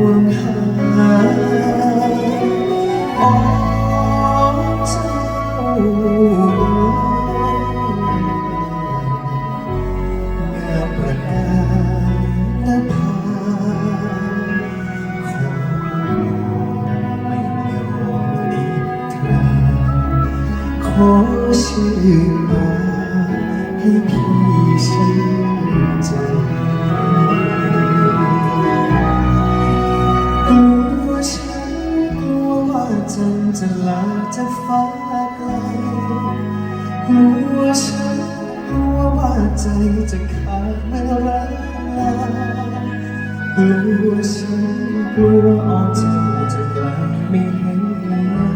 วงหาออกเจ้าเงาประกายหน้าผาไม่ยอมนิทราขอชื่อมาให้พี่ชื่นใจากจะฟ้าไกลกลัวฉันกลัวว่าใจจะขาดเมื่อรักลากลัวฉันกลัวอ่อนใจจะกลไม่เห็นหน้า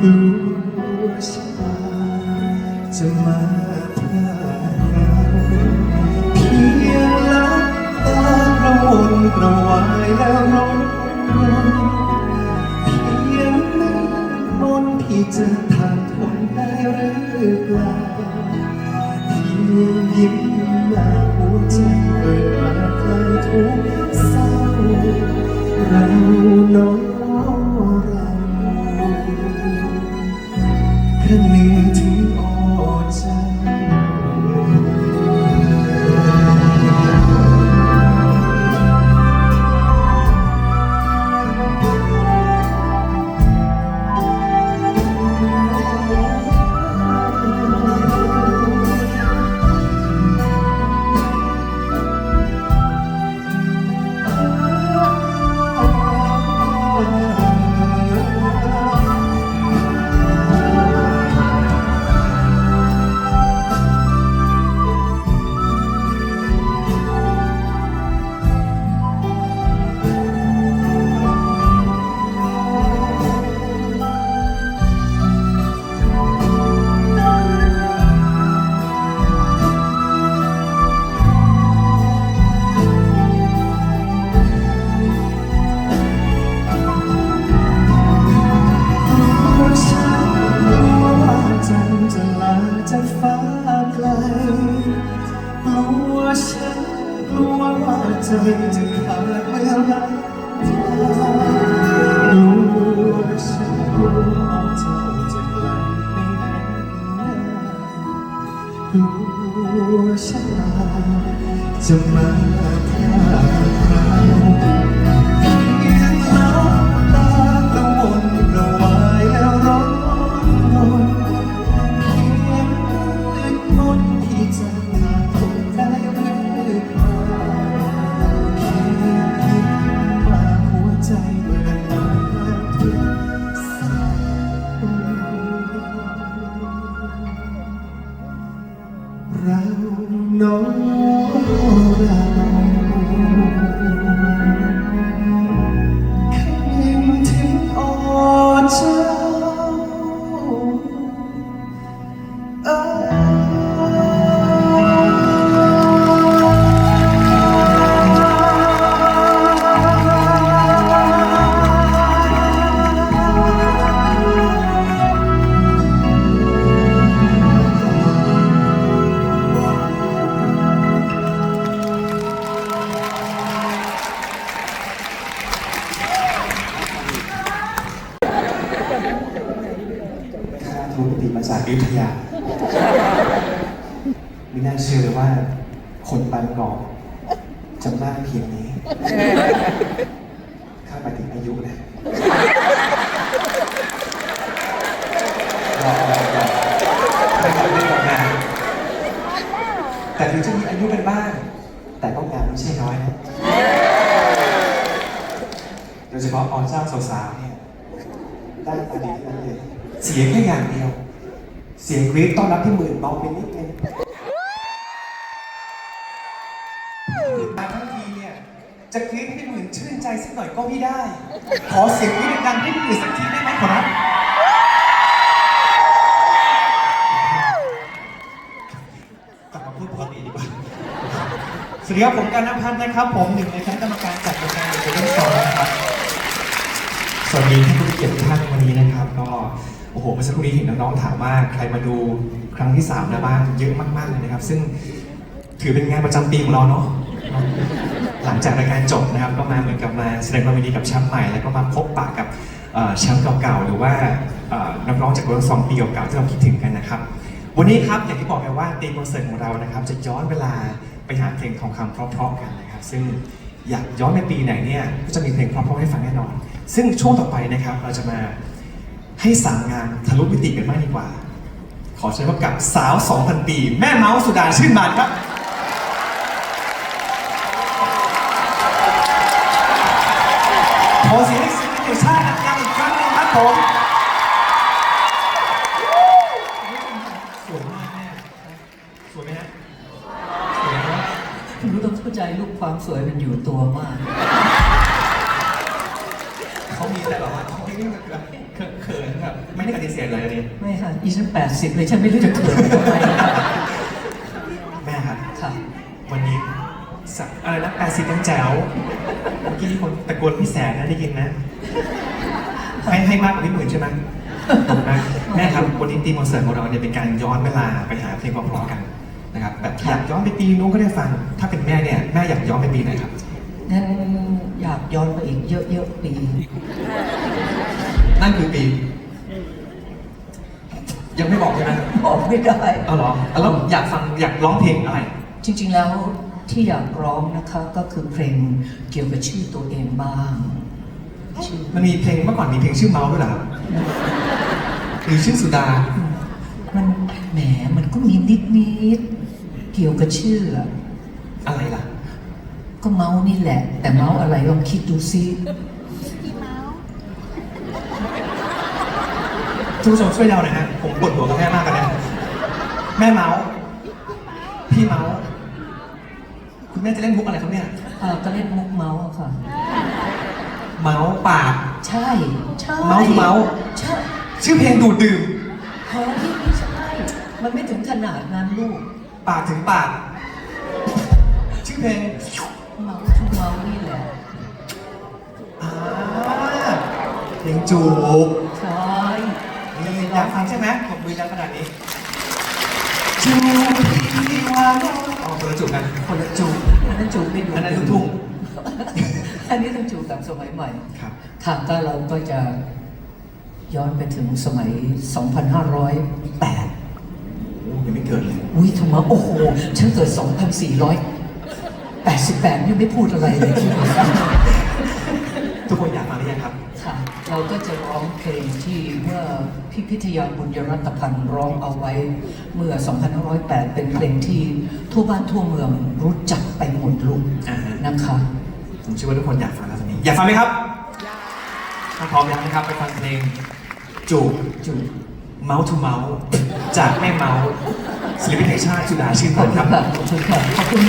กลัวฉันจะมา ยิ้มมาหัวใจเปิดมาคลายทุกข์ากลัวฉันจะมาพลา โน้ ยุธยา ไม่น่าเชื่อเลยว่า คนบางกอกจะมากเพียงนี้ ข้าไปถึงอายุนะรอรอรอไม่ต้องเล่นกับงานแต่ถึงจะมีอายุกันบ้าง แต่ต้องานไม่ใช่น้อยนะ โดยเฉพาะออนเจ้าสาวๆเนี่ย ได้ตาดีทั้งนั้นเลย เสียแค่อย่างเดียว เสียงกรี๊ดต้อนรับที่หมื่นเบาไปนิดนึงมาทั้งทีเนี่ย จะกรี๊ดให้หมื่นชื่นใจสักหน่อยก็ไม่ได้ ขอเสียงกรี๊ดดังๆให้หมื่นสักทีได้ไหมขอรับกลับมาพูดปกติดีกว่าสวัสดีครับผมการนพัฒน์นะครับ ผมหนึ่งในคณะกรรมการจัดรายการเดอะเรื่องสองนะครับ สวัสดีท่านผู้เกียรติท่านวันนี้นะครับ ก็โอ้โหเมื่อสักครู่นี้เห็นน้องๆถามว่าใครมาดูครั้งที่3แล้วบ้างเยอะมากๆเลยนะครับ ซึ่งถือเป็นงานประจำปีของเราเนาะหลังจากรายการจบนะครับก็มาเหมือนกับมาแสดงความยินดีกับแชมป์ใหม่ แล้วก็มาพบปะกับแชมป์เก่าๆหรือว่านักร้องจากวิร์กสองปีเก่าๆที่เราคิดถึงกันนะครับ วันนี้ครับอย่างที่บอกไปว่าตีมคอนเสิร์ตของเรานะครับ จะย้อนเวลาไปหาเพลงทองคำเพราะๆกันนะครับ ซึ่งอยากย้อนไปปีไหนเนี่ยก็จะมีเพลงเพราะๆให้ฟังแน่นอน ซึ่งช่วงต่อไปนะครับเราจะมาให้สามงานทะลุมิติกันมากดีกว่า ขอเชิญพบกับสาว 2,000 ปี แม่เมาส์สุดาชื่นบานครับขอเสียงให้ศิลปินแห่ชาติดังอีกครั้งหนึงครับผมสวยมากแม่สวยไหมฮะสวยนะคุณรู้ต้องเข้าใจลูกความสวยมันอยู่ตัวมาก แต่แบบว่าเขาไม่ได้แบบเขินๆแบบไม่ได้ปฏิเสธเลยอันนี้ไม่ค่ะอีฉันแปดสิบเลยฉันไม่รู้จะเขินทำไมนะคะแม่ครับค่ะวันนี้สักอะไรนะแปดสิบยังแจ๋วเมื่อกี้ที่คนตะโกนพี่แสนนะได้ยินนะให้ให้มากกว่าพี่หมื่นใช่ไหมขอบคุณมากแม่ครับวันนี้ทีมคอนเสิร์ตของเราเนี่ยเป็นการย้อนเวลาไปหาเพลงเพราะๆกันนะครับแบบอยากย้อนไปปีนู้นก็ได้ฟัง ถ้าเป็นแม่เนี่ยแม่อยากย้อนไปปีไหนครับงั้นอ ยากย้อนไปอีกเยอะๆปี นั่นคือปี ยังไม่บอกใช่ไหมบอกไม่ได้ เอาเหรอแล้วอยากฟังอยากร้องเพลงอะไร จริงๆแล้วที่อยากร้องนะคะก็คือเพลงเกี่ยวกับชื่อตัวเองบ้างชื่อมันมีเพลงเมื่อก่อนมีเพลงชื่อเมาส์ด้วยเหรอครับหรือชื่อสุดา มันแหมมันก็มีนิดๆเกี่ยวกับชื่ออะอะไรล่ะ ก็เมาส์นี่แหละ แต่เมาส์อะไรลองคิดดูซิทุกผู้ชมช่วยเดาหน่อยฮะผมปวดหัวกับแม่มากกันนะแม่เมาส์พี่เมาส์คุณแม่จะเล่นมุกอะไรครับเนี่ยอ่าก็เล่นมุกเมาส์อะค่ะ เมาส์ปาก ใช่ ใช่เมาส์คือเมาส์ใช่ชื่อเพลงดูดดื่มเฮ้ยไม่ใช่ มันไม่ถึงขนาดนั้นลูก ปากถึงปาก ชื่อเพลง เมาส์ทุกเมาส์นี่แหละอ่าเพลงจูบใช่นี่อยากฟังใช่ไหมผมมือดังขนาดนี้ จูบที่ว่าอ๋อคนละจูบกันคนละจูบอันนั้นจูบไม่ดูอันนั้นลูกทุ่งอันนี้ต้องจูบแบบสมัยใหม่ครับ ค่ะก็เราก็จะย้อนไปถึงสมัย 2508โอ้ยังไม่เกิดเลยอุ้ยทำไมโอ้โห ฉันเกิด 2488ยังไม่พูดอะไรเลยทีเดียวทุกคนอยากฟังหรือยังครับ ค่ะ เราก็จะร้องเพลงที่เมื่อพี่พิทยาบุญยรัตพันธ์ร้องเอาไว้เมื่อ 2508 เป็นเพลงที่ทั่วบ้านทั่วเมืองรู้จักไปหมดลุกอ่าฮะนะคะ ผมเชื่อว่าทุกคนอยากฟังแล้วตอนนี้ อยากฟังไหมครับถ้าพร้อมแล้วนะครับ ไปฟังเพลงจูบจูบเมาส์ทูเมาส์จากแม่เมาส์ศิลปินแห่งชาติสุดาชื่นขพัอนบธ์คุคณรับค่ะขอบคุณค่ะขอบคุณ